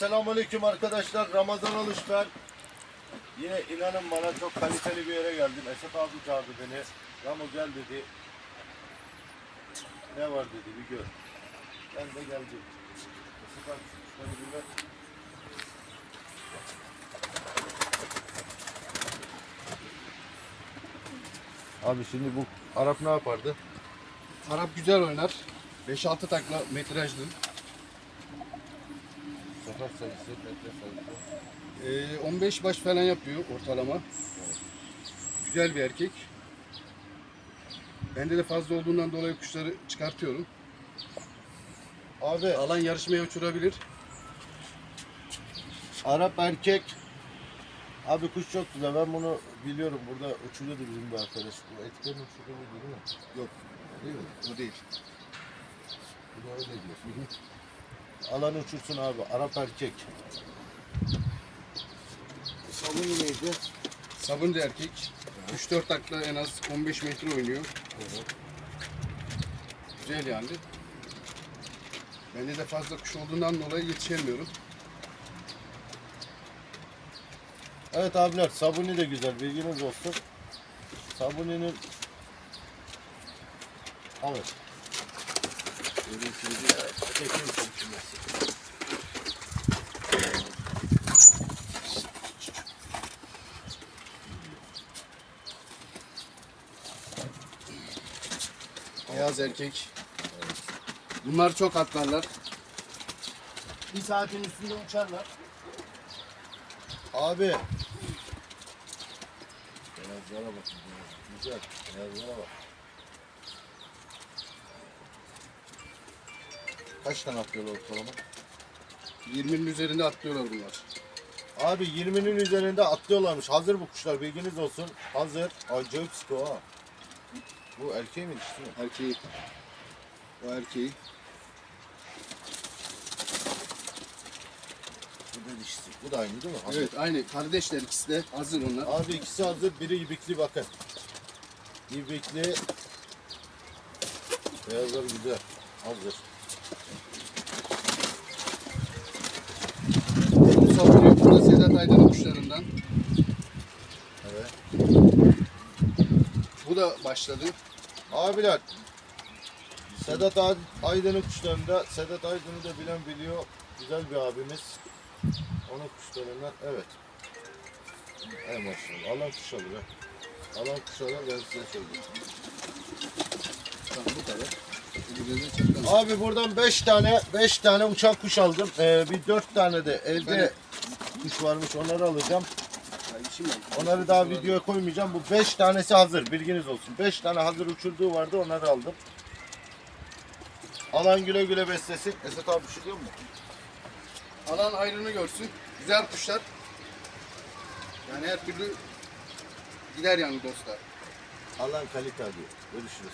selamünaleyküm arkadaşlar. Ramazan Alış ben. Yine inanın bana çok kaliteli bir yere geldim. Esat abi çağırdı beni. Ramo gel dedi. Ne var dedi bir gör. Ben de geldim. Esat abi şöyle bir. Abi şimdi bu Arap ne yapardı? Arap güzel oynar. 5-6 takla metrajlı. Sokak sayısı, metre sayısı. Ee, 15 baş falan yapıyor ortalama. Güzel bir erkek. Bende de fazla olduğundan dolayı kuşları çıkartıyorum. Abi Alan yarışmaya uçurabilir. Arap erkek. Abi kuş çok güzel. Ben bunu biliyorum. Burada uçuruyordu bizim bir arkadaş. Bu etken uçuruyordu değil mi? Yok. Değil mi? O değil. Bu da öyle diyor. Alan uçursun abi. Arap erkek. Sabun neydi? Sabun da erkek. 3-4 takla en az 15 metre oynuyor. Güzel yani. Bende de fazla kuş olduğundan dolayı yetişemiyorum. Evet abiler Sabuni de güzel. Bilginiz olsun. Sabuni'nin Evet. Böyle şimdi çekeyim konuşması. Beyaz erkek. Bunlar çok atlarlar. Bir saatin üstünde uçarlar. Abi. Beyazlara bakın. Güzel. Beyazlara bak. Kaç tane atlıyorlar ortalama? 20'nin üzerinde atlıyorlar bunlar. Abi 20'nin üzerinde atlıyorlarmış. Hazır bu kuşlar bilginiz olsun. Hazır. Acayip sıkı ha. Bu erkeği mi dişi mi? Erkeği. O erkeği. Bu da dişisi. Bu da aynı değil mi? Hazır. Evet aynı. Kardeşler ikisi de hazır onlar. Abi ikisi hazır. Biri ibikli bakın. İbikli. Beyazlar güzel. Hazır. Bu savunuyor. Bu da Sedat Aydın'ın kuşlarından. Evet. Bu da başladı. Abiler. Sedat Ay- Aydın'ın kuşlarında. Sedat Aydın'ı da bilen biliyor. Güzel bir abimiz. Onun kuşlarından. Evet. Ey maşallah. Alan kuş alır. Alan kuş alır ben size söyleyeyim. Tamam bu kadar. Abi buradan 5 tane 5 tane uçan kuş aldım. Ee, bir 4 tane de evde Evet. kuş varmış. Onları alacağım. Onları daha videoya koymayacağım. Bu 5 tanesi hazır. Bilginiz olsun. 5 tane hazır uçurduğu vardı. Onları aldım. Alan güle güle beslesin. Esat abi bir şey diyor mu? Alan ayrını görsün. Güzel kuşlar. Yani her türlü gider yani dostlar. Alan kalite diyor. Görüşürüz.